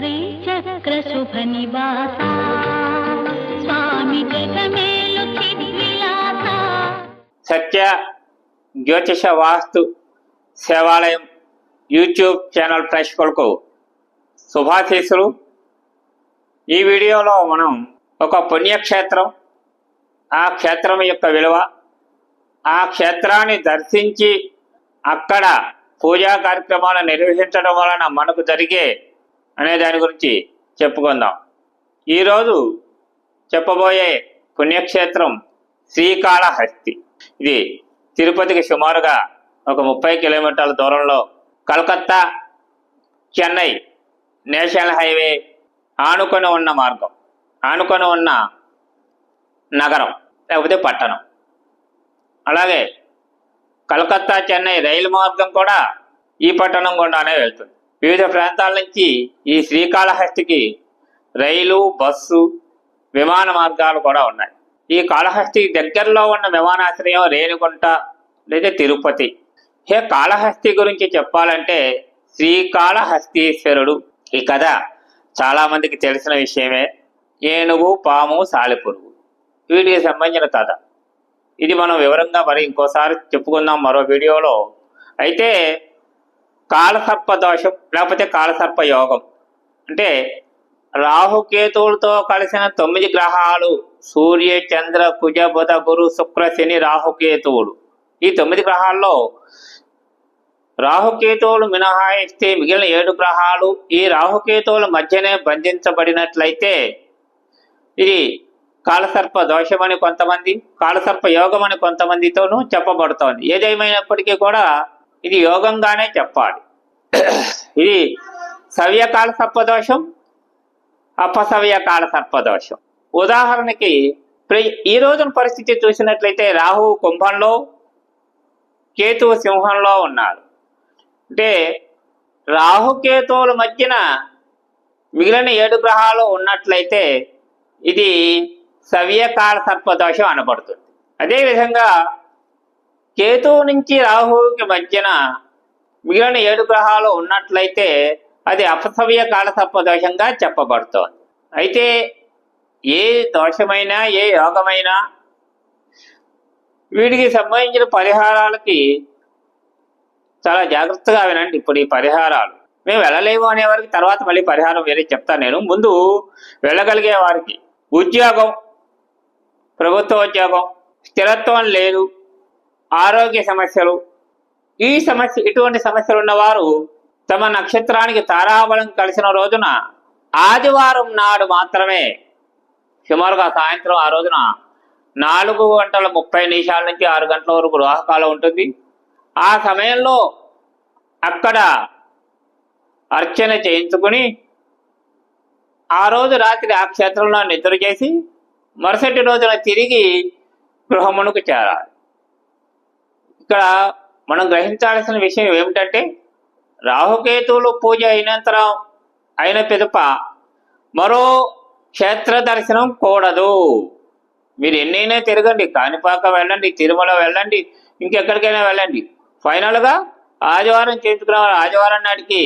శ్రీచక్రశుభనివాస స్వామి జగమేలు సత్య జ్యోతిష వాస్తు సేవాలయం YouTube channel ప్రేక్షకులకు శుభాశీస్సులు. ఈ వీడియోలో మనం ఒక పుణ్యక్షేత్రం ఆ క్షేత్రం యొక్క విలువ ఆ క్షేత్రాన్ని దర్శించి అక్కడ పూజా కార్యక్రమాలు నిర్వహించడం వలన మనకు జరిగే అనే దాని గురించి చెప్పుకుందాం. ఈరోజు చెప్పబోయే పుణ్యక్షేత్రం శ్రీకాళహస్తి. ఇది తిరుపతికి సుమారుగా ఒక ముప్పై కిలోమీటర్ల దూరంలో కలకత్తా చెన్నై నేషనల్ హైవే ఆనుకొని ఉన్న మార్గం. ఆనుకొని ఉన్న నగరం లేకపోతే పట్టణం. అలాగే కలకత్తా చెన్నై రైలు మార్గం కూడా ఈ పట్టణం గుండానే వెళ్తుంది. వివిధ ప్రాంతాల నుంచి ఈ శ్రీకాళహస్తికి రైలు బస్సు విమాన మార్గాలు కూడా ఉన్నాయి. ఈ కాళహస్తి దగ్గరలో ఉన్న విమానాశ్రయం రేణిగుంట లేదా తిరుపతి. హే కాళహస్తి గురించి చెప్పాలంటే శ్రీకాళహస్తీశ్వరుడు. ఈ కథ చాలా మందికి తెలిసిన విషయమే. ఏనుగు పాము సాలెపురుగు. వీటికి సంబంధించిన కథ. ఇది మనం వివరంగా మరి ఇంకోసారి చెప్పుకుందాం మరో వీడియోలో. అయితే కాలసర్ప దోషం లేకపోతే కాలసర్ప యోగం అంటే రాహుకేతువులతో కలిసిన తొమ్మిది గ్రహాలు సూర్య చంద్ర కుజ బుధ గురు శుక్ర శని రాహుకేతువులు. ఈ తొమ్మిది గ్రహాల్లో రాహుకేతువులు మినహాయిస్తే మిగిలిన ఏడు గ్రహాలు ఈ రాహుకేతువుల మధ్యనే బంధించబడినట్లయితే ఇది కాలసర్ప దోషమని కొంతమంది కాలసర్ప యోగం అని కొంతమందితోనూ చెప్పబడుతోంది. ఏదేమైనప్పటికీ కూడా ఇది యోగంగానే చెప్పాలి. ఇది సవ్యకాల సర్పదోషం అపసవ్యకాల సర్పదోషం. ఉదాహరణకి ఈ రోజున పరిస్థితి చూసినట్లయితే రాహువు కుంభంలో కేతువు సింహంలో ఉన్నారు. అంటే రాహుకేతువుల మధ్యన మిగిలిన ఏడు గ్రహాలు ఉన్నట్లయితే ఇది సవ్యకాల సర్పదోషం అనబడుతుంది. అదేవిధంగా కేతువు నుంచి రాహువుకి మధ్యన మిగిలిన ఏడు గ్రహాలు ఉన్నట్లయితే అది అపసవ్య కాలతత్వ దోషంగా చెప్పబడుతోంది. అయితే ఏ దోషమైనా ఏ యోగమైనా వీటికి సంబంధించిన పరిహారాలకి చాలా జాగ్రత్తగా వినండి ఇప్పుడు ఈ పరిహారాలు. మేము వెళ్ళలేము అనే వారికి తర్వాత మళ్ళీ పరిహారం వేరే చెప్తాను నేను. ముందు వెళ్ళగలిగే వారికి ఉద్యోగం ప్రభుత్వ ఉద్యోగం స్థిరత్వం లేదు. ఆరోగ్య సమస్యలు. ఈ సమస్య ఇటువంటి సమస్యలు ఉన్నవారు తమ నక్షత్రానికి తారాబలం కలిసిన రోజున ఆదివారం నాడు మాత్రమే సుమారుగా సాయంత్రం ఆ రోజున నాలుగు గంటల ముప్పై నిమిషాల నుంచి ఆరు గంటల వరకు రాహకాలం ఉంటుంది. ఆ సమయంలో అక్కడ అర్చన చేయించుకుని ఆ రోజు రాత్రి ఆ క్షేత్రంలో నిద్ర చేసి మరుసటి రోజున తిరిగి గృహమునకు చేరాలి. ఇక్కడ మనం గ్రహించాల్సిన విషయం ఏమిటంటే రాహుకేతువులు పూజ అయినంతరం అయిన పిదప మరో క్షేత్ర దర్శనం కూడదు. మీరు ఎన్నైనా తిరగండి కాణిపాక వెళ్ళండి తిరుమల వెళ్ళండి ఇంకెక్కడికైనా వెళ్ళండి. ఫైనల్గా ఆదివారం చేయించుకున్న ఆదివారం నాటికి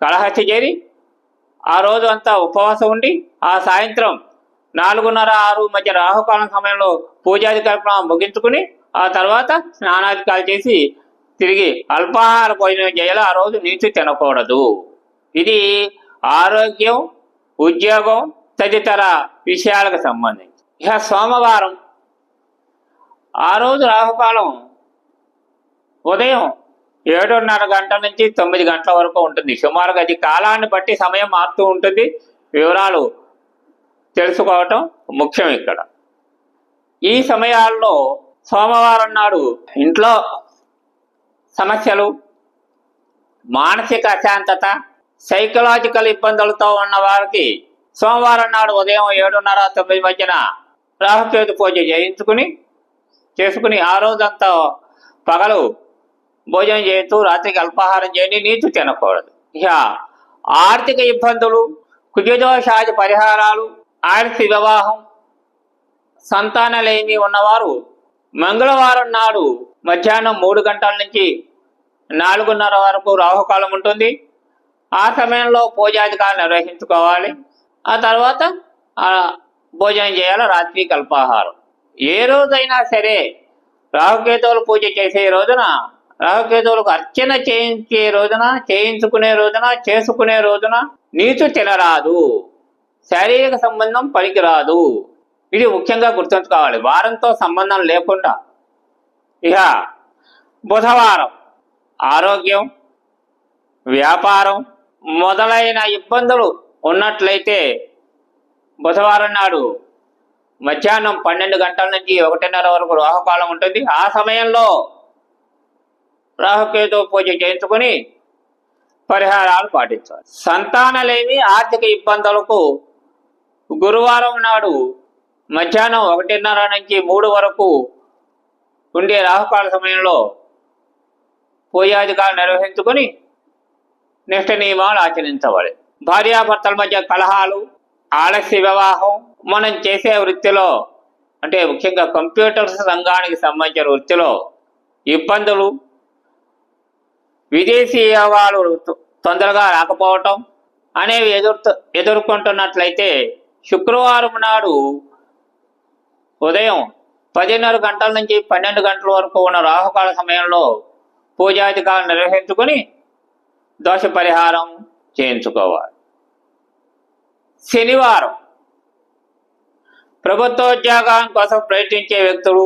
కళహస్తి చేరి ఆ రోజు అంతా ఉపవాసం ఉండి ఆ సాయంత్రం నాలుగున్నర ఆరు మధ్య రాహుకాలం సమయంలో పూజాది కార్యక్రమం ముగించుకుని ఆ తర్వాత స్నానాధికాలు చేసి తిరిగి అల్పాహార భోజనం చేయాలి. ఆ రోజు నీచు తినకూడదు. ఇది ఆరోగ్యం ఉద్యోగం తదితర విషయాలకు సంబంధించి. ఇక సోమవారం. ఆ రోజు రాహుకాలం ఉదయం ఏడున్నర గంటల నుంచి తొమ్మిది గంటల వరకు ఉంటుంది. సుమారుగా అది కాలాన్ని బట్టి సమయం మారుతూ ఉంటుంది. వివరాలు తెలుసుకోవటం ముఖ్యం ఇక్కడ. ఈ సమయాల్లో సోమవారం నాడు ఇంట్లో సమస్యలు మానసిక అశాంతత సైకలాజికల్ ఇబ్బందులతో ఉన్న వారికి సోమవారం నాడు ఉదయం ఏడున్నర తొమ్మిది మధ్యన రాహుకేతు పూజ చేయించుకుని చేసుకుని ఆ రోజంతా పగలు భోజనం చేస్తూ రాత్రికి అల్పాహారం చేయండి నీచు తినకూడదు. ఇక ఆర్థిక ఇబ్బందులు కుజదోషాది పరిహారాలు ఆర్థిక వివాహం సంతానలేమి ఉన్నవారు మంగళవారం నాడు మధ్యాహ్నం మూడు గంటల నుంచి నాలుగున్నర వరకు రాహుకాలం ఉంటుంది. ఆ సమయంలో పూజాధికారులు నిర్వహించుకోవాలి. ఆ తర్వాత భోజనం చేయాలి. రాత్రి కల్పాహారం. ఏ రోజైనా సరే రాహుకేతువులు పూజ చేసే రోజున రాహుకేతువులకు అర్చన చేయించే రోజున చేయించుకునే రోజున చేసుకునే రోజున నీచు తినరాదు. శారీరక సంబంధం పనికిరాదు. ఇది ముఖ్యంగా గుర్తుంచుకోవాలి వారంతో సంబంధం లేకుండా. ఇక బుధవారం ఆరోగ్యం వ్యాపారం మొదలైన ఇబ్బందులు ఉన్నట్లయితే బుధవారం నాడు మధ్యాహ్నం పన్నెండు గంటల నుంచి ఒకటిన్నర వరకు రాహుకాలం ఉంటుంది. ఆ సమయంలో రాహుకేతు పూజ చేయించుకొని పరిహారాలు పాటించాలి. సంతానలేమి ఆర్థిక ఇబ్బందులకు గురువారం నాడు మధ్యాహ్నం ఒకటిన్నర నుంచి మూడు వరకు ఉండే రాహుకాల సమయంలో పూజాధికారులు నిర్వహించుకొని నిష్ట నియమాలు ఆచరించవాలి భార్యాభర్తల మధ్య కలహాలు ఆలస్య వివాహం మనం చేసే వృత్తిలో అంటే ముఖ్యంగా కంప్యూటర్స్ రంగానికి సంబంధించిన వృత్తిలో ఇబ్బందులు విదేశీ యోగాలు తొందరగా రాకపోవటం అనేవి ఎదురు ఎదుర్కొంటున్నట్లయితే శుక్రవారం నాడు ఉదయం పదిన్నర గంటల నుంచి పన్నెండు గంటల వరకు ఉన్న రాహుకాల సమయంలో పూజాధికాలు నిర్వహించుకొని దోష పరిహారం చేయించుకోవాలి. శనివారం ప్రభుత్వోద్యోగాల కోసం ప్రయత్నించే వ్యక్తులు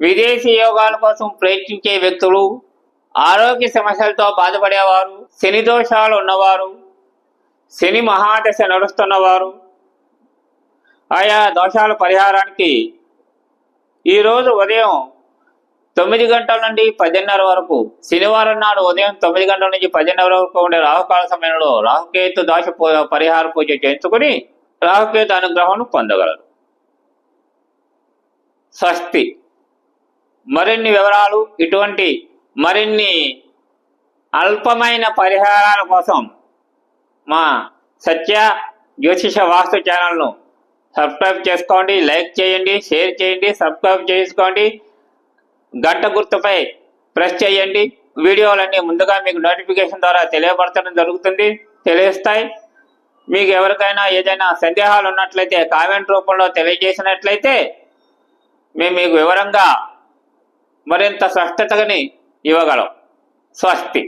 విదేశీ యోగాల కోసం ప్రయత్నించే వ్యక్తులు ఆరోగ్య సమస్యలతో బాధపడేవారు శని దోషాలు ఉన్నవారు శని మహాదశ నడుస్తున్నవారు ఆయా దోషాల పరిహారానికి ఈరోజు ఉదయం తొమ్మిది గంటల నుండి పదిన్నర వరకు శనివారం నాడు ఉదయం తొమ్మిది గంటల నుంచి పదిన్నర వరకు ఉండే రాహుకాల సమయంలో రాహుకేతు దోష పరిహార పూజ చేయించుకుని రాహుకేతు అనుగ్రహం పొందగలరు. స్వస్తి. మరిన్ని వివరాలు ఇటువంటి మరిన్ని అల్పమైన పరిహారాల కోసం మా సత్య జ్యోతిష వాస్తు ఛానల్ను సబ్స్క్రైబ్ చేసుకోండి లైక్ చేయండి షేర్ చేయండి సబ్స్క్రైబ్ చేసుకోండి. గంట గుర్తుపై ప్రెస్ చేయండి. వీడియోలన్నీ ముందుగా మీకు నోటిఫికేషన్ ద్వారా తెలియపరచడం జరుగుతుంది తెలియస్తాయి మీకు ఎవరికైనా ఏదైనా సందేహాలు ఉన్నట్లయితే కామెంట్ రూపంలో తెలియజేసినట్లయితే మేము మీకు వివరంగా మరింత స్పష్టతని ఇవ్వగలం. స్వస్తి.